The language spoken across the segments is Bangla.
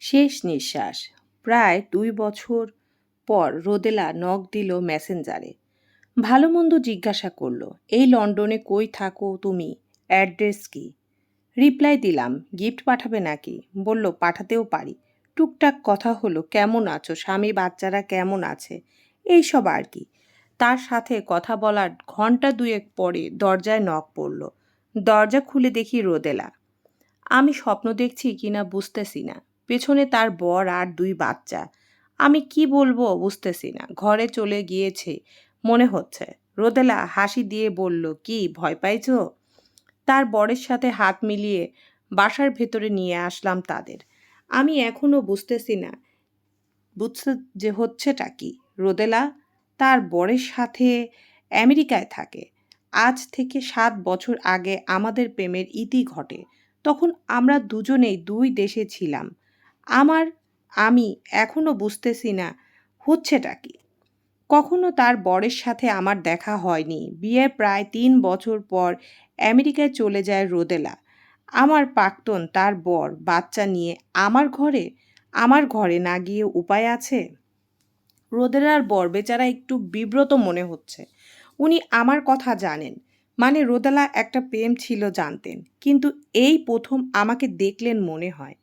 শেষ নিঃশ্বাস। প্রায় দুই বছর পর রোদেলা নখ দিল মেসেঞ্জারে। ভালো মন্দ জিজ্ঞাসা করল, এই লন্ডনে কই থাকো তুমি? অ্যাড্রেস কি? রিপ্লাই দিলাম, গিফট পাঠাবে নাকি? বলল, পাঠাতেও পারি। টুকটাক কথা হলো, কেমন আছো? স্বামী, বাচ্চারা কেমন আছে? এই সব আর কি। তার সাথে কথা বলার ঘণ্টা দুয়েক পরে দরজায় নখ পড়ল। দরজা খুলে দেখি রোদেলা। আমি স্বপ্ন দেখছি কিনা বুঝতেছি না। পেছনে তার বর আর দুই বাচ্চা। আমি কি বলব বুঝতেছি না। ঘরে চলে গিয়েছে, মনে হচ্ছে। রোদেলা হাসি দিয়ে বলল, কি, ভয় পাইছো? তার বরের সাথে হাত মিলিয়ে বাসার ভেতরে নিয়ে আসলাম তাদের। আমি এখনও বুঝতেছি না, বুঝতে যে হচ্ছেটা কি। রোদেলা তার বরের সাথে আমেরিকায় থাকে। আজ থেকে সাত বছর আগে আমাদের প্রেমের ইতি ঘটে। তখন আমরা দুজনেই দুই দেশে ছিলাম। আমার, আমি এখনও বুঝতেছি না, হচ্ছেটা কি? কখনো তার বরের সাথে আমার দেখা হয়নি। বিয়ের প্রায় তিন বছর পর আমেরিকায় চলে যায় রোদেলা। আমার প্রাক্তন তার বর, বাচ্চা নিয়ে আমার ঘরে? আমার ঘরে না গিয়ে উপায় আছে? রোদেলার বর বেচারা একটু বিব্রত মনে হচ্ছে। উনি আমার কথা জানেন। মানে রোদেলা একটা প্রেম ছিল জানতেন। কিন্তু এই প্রথম আমাকে দেখলেন মনে হয়।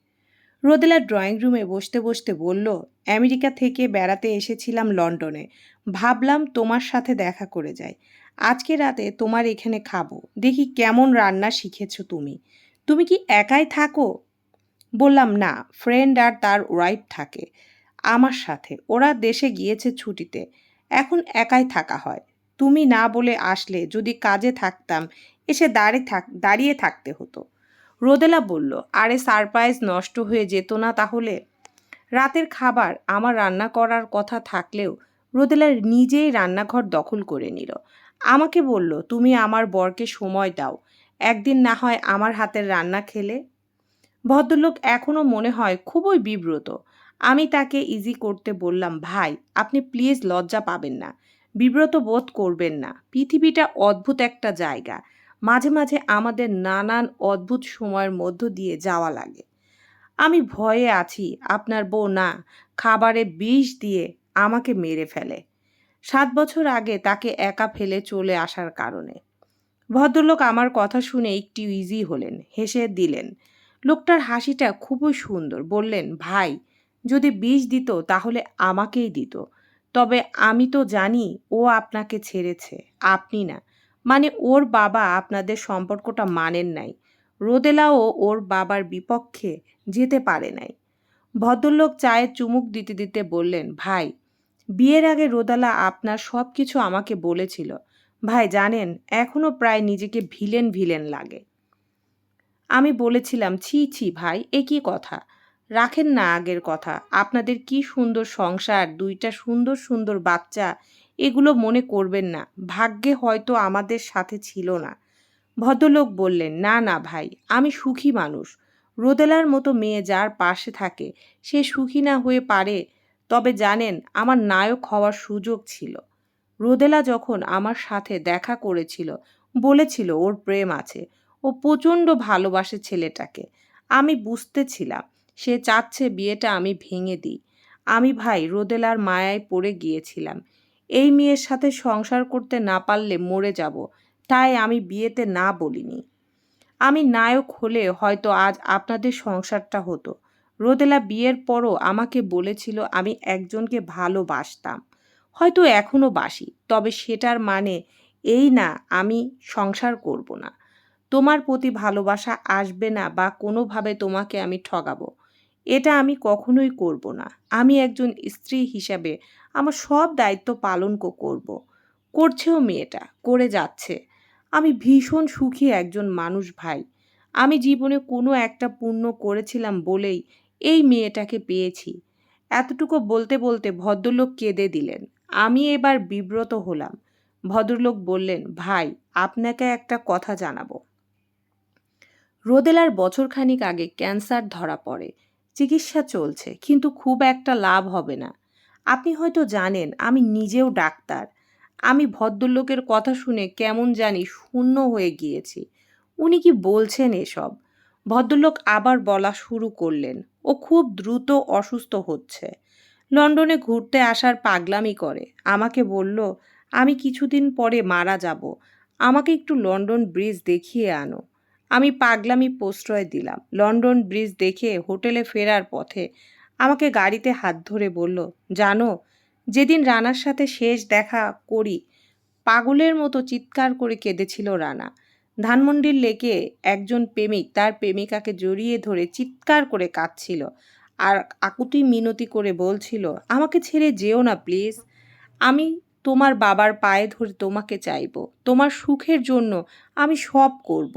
রোদেলা ড্রয়িং রুমে বসতে বসতে বলল, আমেরিকা থেকে বেড়াতে এসেছিলাম লন্ডনে। ভাবলাম তোমার সাথে দেখা করে যাই। আজকে রাতে তোমার এখানে খাব। দেখি কেমন রান্না শিখেছো তুমি। তুমি কি একাই থাকো? বললাম, না, ফ্রেন্ড আর তার ওয়াইফ থাকে আমার সাথে। ওরা দেশে গিয়েছে ছুটিতে। এখন একাই থাকা হয়। তুমি না বলে আসলে যদি কাজে থাকতাম, এসে দাঁড়িয়ে থাক, দাঁড়িয়ে থাকতে হতো। রোদেলা বলল, আরে সারপ্রাইজ নষ্ট হয়ে যেত না তাহলে? রাতের খাবার আমার রান্না করার কথা থাকলেও রোদেলা নিজেই রান্নাঘর দখল করে নিল। আমাকে বলল, তুমি আমার বরকে সময় দাও, একদিন না হয় আমার হাতের রান্না খেলে? ভদ্রলোক এখনও মনে হয় খুবই বিব্রত। আমি তাকে ইজি করতে বললাম, ভাই, আপনি প্লিজ লজ্জা পাবেন না। বিব্রত বোধ করবেন না। পৃথিবীটা অদ্ভুত একটা জায়গা। মাঝে মাঝে আমাদের নানান অদ্ভুত সময়ের মধ্য দিয়ে যাওয়া লাগে। আমি ভয়ে আছি, আপনার বউ না, খাবারে বিষ দিয়ে আমাকে মেরে ফেলে। সাত বছর আগে তাকে একা ফেলে চলে আসার কারণে। ভদ্রলোক আমার কথা শুনে একটু ইজি হলেন, হেসে দিলেন, লোকটার হাসিটা খুবই সুন্দর। বললেন, ভাই, যদি বিষ দিত তাহলে আমাকেই দিত, তবে আমি তো জানি ও আপনাকে ছেড়েছে, আপনি না। মানে ওর বাবা আপনাদের সম্পর্কটা মানেন নাই। রোদেলাও ওর বাবার বিপক্ষে যেতে পারে নাই। ভদ্রলোক চায়ে চুমুক দিতে দিতে বললেন, ভাই, বিয়ের আগে রোদালা আপনার সব কিছু আমাকে বলেছিল। ভাই, জানেন এখনও প্রায় নিজেকে ভিলেন ভিলেন লাগে। আমি বলেছিলাম, ছি ছি, ভাই, এ কি কথা? রাখেন না আগের কথা। আপনাদের কি সুন্দর সংসার, দুইটা সুন্দর সুন্দর বাচ্চা এগুলো মনে করবেন না। ভাগ্যে হয়তো আমাদের সাথে ছিল না। ভদ্রলোক বললেন, না না ভাই, আমি সুখী মানুষ। রোদেলার মতো মেয়ে যার পাশে থাকে, সে সুখী না হয়ে পারে, তবে জানেন আমার নায়ক হওয়ার সুযোগ ছিল। রোদেলা যখন আমার সাথে দেখা করেছিল, বলেছিল ওর প্রেম আছে, ও প্রচণ্ড ভালোবাসে ছেলেটাকে। আমি বুঝতেছিলাম, সে চাচ্ছে বিয়েটা আমি ভেঙে দিই। আমি ভাই রোদেলার মায়ায় পড়ে গিয়েছিলাম। এই মেয়ের সাথে সংসার করতে না পারলে মরে যাব, তাই আমি বিয়েতে না বলিনি। আমি নায়ক হলে হয়তো আজ আপনাদের সংসারটা হতো। রোদেলা বিয়ের পরও আমাকে বলেছিল আমি একজনকে ভালোবাসতাম। হয়তো এখনও বাসি, তবে সেটার মানে এই না আমি সংসার করব না। তোমার প্রতি ভালোবাসা আসবে না বা কোনোভাবে তোমাকে আমি ঠগাবো। এটা আমি কখনোই করব না। আমি একজন স্ত্রী হিসাবে আমার সব দায়িত্ব পালন করব। করছেও মেয়েটা, করে যাচ্ছে। আমি ভীষণ সুখী একজন মানুষ ভাই। আমি জীবনে কোনো একটা পুণ্য করেছিলাম বলেই এই মেয়েটাকে পেয়েছি। এতটুকু বলতে বলতে ভদ্রলোক কেঁদে দিলেন। আমি এবার বিব্রত হলাম। ভদ্রলোক বললেন, ভাই, আপনাকে একটা কথা জানাব। রোদেলার বছরখানিক আগে ক্যান্সার ধরা পড়ে। চিকিৎসা চলছে, কিন্তু খুব একটা লাভ হবে না। আপনি হয়তো জানেন, আমি নিজেও ডাক্তার। আমি ভদ্রলোকের কথা শুনে কেমন জানি শূন্য হয়ে গিয়েছি। উনি কি বলছেন এসব? ভদ্রলোক আবার বলা শুরু করলেন, ও খুব দ্রুত অসুস্থ হচ্ছে। লন্ডনে ঘুরতে আসার পাগলামি করে। আমাকে বলল, আমি কিছুদিন পরে মারা যাব। আমাকে একটু লন্ডন ব্রিজ দেখিয়ে আনো। আমি পাগলামি প্রশ্রয় দিলাম। লন্ডন ব্রিজ দেখে হোটেলে ফেরার পথে আমাকে গাড়িতে হাত ধরে বলল, জানো, যেদিন রানার সাথে শেষ দেখা করি, পাগলের মতো চিৎকার করে কেঁদেছিল রানা। ধানমন্ডির লেকে একজন প্রেমিক তার প্রেমিকাকে জড়িয়ে ধরে চিৎকার করে কাঁদছিল আর আকুতি মিনতি করে বলছিল, আমাকে ছেড়ে যেও না, প্লিজ। আমি তোমার বাবার পায়ে ধরে তোমাকে চাইব। তোমার সুখের জন্য আমি সব করব।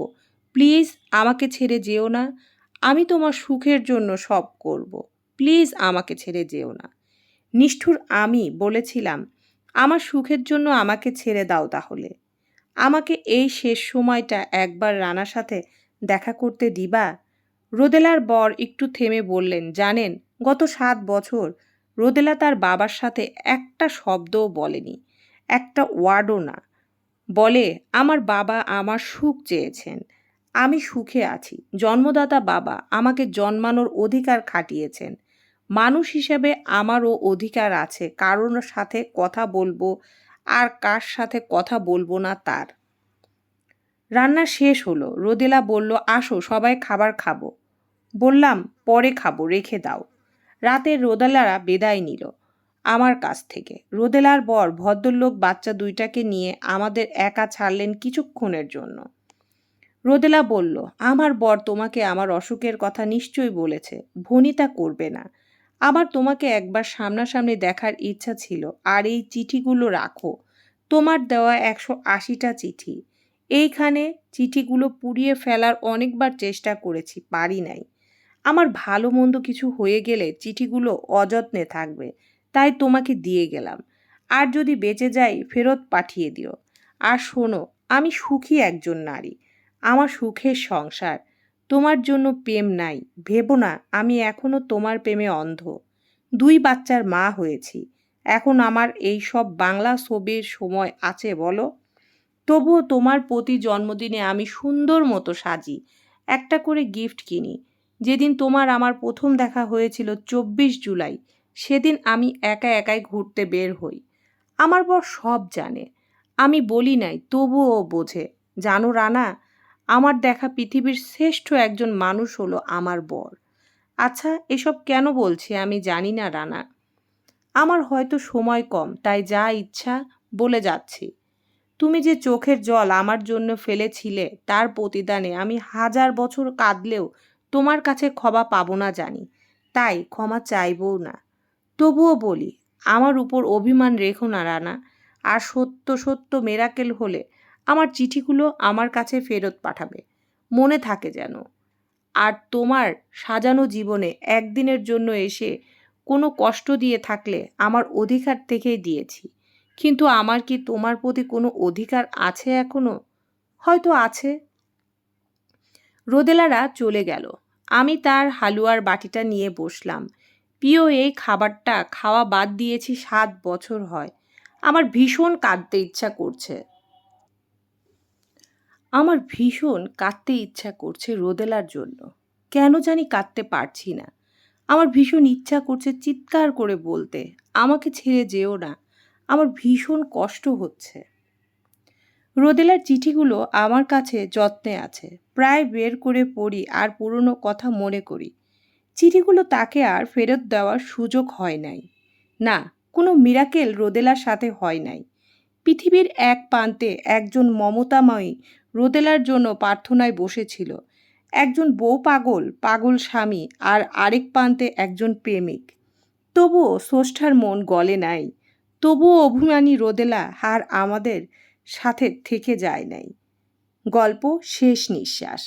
প্লিজ আমাকে ছেড়ে যেও না। আমি তোমার সুখের জন্য সব করব। প্লিজ আমাকে ছেড়ে যেও না। নিষ্ঠুর আমি বলেছিলাম, আমার সুখের জন্য আমাকে ছেড়ে দাও তাহলে। আমাকে এই শেষ সময়টা একবার রানার সাথে দেখা করতে দিবা? রোদেলার বর একটু থেমে বললেন, জানেন, গত সাত বছর রোদেলা তার বাবার সাথে একটা শব্দও বলেনি, একটা ওয়ার্ডও না। বলে, আমার বাবা আমার সুখ চেয়েছেন। আমি সুখে আছি। জন্মদাতা বাবা আমাকে জন্মানোর অধিকার খাটিয়েছেন। মানুষ হিসেবে আমারও অধিকার আছে, কারোর সাথে কথা বলব আর কার সাথে কথা বলব না তার। রান্না শেষ হলো। রোদেলা বলল, আসো, সবাই খাবার খাব। বললাম, পরে খাব, রেখে দাও। রাতে রোদেলারা বেদায় নিল আমার কাছ থেকে। রোদেলার বর ভদ্রলোক বাচ্চা দুইটাকে নিয়ে আমাদের একা ছাড়লেন কিছুক্ষণের জন্য। রোদেলা বলল, আমার বর তোমাকে আমার অসুখের কথা নিশ্চয়ই বলেছে, ভনিতা করবে না। আমার তোমাকে একবার সামনাসামনি দেখার ইচ্ছা ছিল, আর এই চিঠিগুলো রাখো। তোমার দেওয়া একশো আশিটা চিঠি। এইখানে চিঠিগুলো পুড়িয়ে ফেলার অনেকবার চেষ্টা করেছি, পারি নাই। আমার ভালো মন্দ কিছু হয়ে গেলে চিঠিগুলো অযত্নে থাকবে, তাই তোমাকে দিয়ে গেলাম। আর যদি বেঁচে যাই, ফেরত পাঠিয়ে দিও। আর শোনো, আমি সুখী একজন নারী। আমার সুখের সংসার। তোমার জন্য প্রেম নাই। ভেবো না, আমি এখনও তোমার প্রেমে অন্ধ। দুই বাচ্চার মা হয়েছি। এখন আমার এই সব বাংলা ছবির সময় আছে, বলো? তবুও তোমার প্রতি জন্মদিনে আমি সুন্দর মতো সাজি। একটা করে গিফট কিনি। যেদিন তোমার আমার প্রথম দেখা হয়েছিল চব্বিশ জুলাই, সেদিন আমি একা একাই ঘুরতে বের হই। আমার বর সব জানে। আমি বলি নাই, তবুও বোঝে। জানো রানা আমার দেখা পৃথিবীর শ্রেষ্ঠ একজন মানুষ হলো আমার বর। আচ্ছা এসব কেন বলছি আমি জানি না, রানা। আমার হয়তো সময় কম, তাই যা ইচ্ছা বলে যাচ্ছি। তুমি যে চোখের জল আমার জন্য ফেলেছিলে, তার প্রতিদানে আমি হাজার বছর কাঁদলেও তোমার কাছে ক্ষমা পাবো না জানি, তাই ক্ষমা চাইবও না। তবুও বলি, আমার উপর অভিমান রেখো না, রানা। আর সত্য সত্য মেরাকেল হলে আমার চিঠিগুলো আমার কাছে ফেরত পাঠাবে। মনে থাকে যেন। আর তোমার সাজানো জীবনে একদিনের জন্য এসে কোনো কষ্ট দিয়ে থাকলে আমার অধিকার থেকেই দিয়েছি। কিন্তু আমার কি তোমার প্রতি কোনো অধিকার আছে এখনও? হয়তো আছে। রোদেলারা চলে গেল। আমি তার হালুয়ার বাটিটা নিয়ে বসলাম। প্রিয়, এই খাবারটা খাওয়া বাদ দিয়েছি সাত বছর হয়। আমার ভীষণ কাঁদতে ইচ্ছা করছে। আমার ভীষণ কাঁদতে ইচ্ছা করছে রোদেলার জন্য। কেন জানি কাঁদতে পারছি না। আমার ভীষণ ইচ্ছা করছে চিৎকার করে বলতে, আমাকে ছেড়ে যেও না। আমার ভীষণ কষ্ট হচ্ছে। রোদেলার চিঠিগুলো আমার কাছে যত্নে আছে। প্রায় বের করে পড়ি আর পুরনো কথা মনে করি। চিঠিগুলো তাকে আর ফেরত দেওয়ার সুযোগ হয় নাই। না, কোনো মিরাকেল রোদেলার সাথে হয় নাই। পৃথিবীর এক প্রান্তে একজন মমতাময়ী রোদেলার জন্য প্রার্থনায় বসেছিল। একজন বউ পাগল পাগল স্বামী আর আরেক প্রান্তে একজন প্রেমিক। তবুও ষষ্ঠার মন গলে নাই। তবুও অভিমানী রোদেলা আর আমাদের সাথে থেকে যায় নাই। গল্প শেষ নিঃশ্বাস।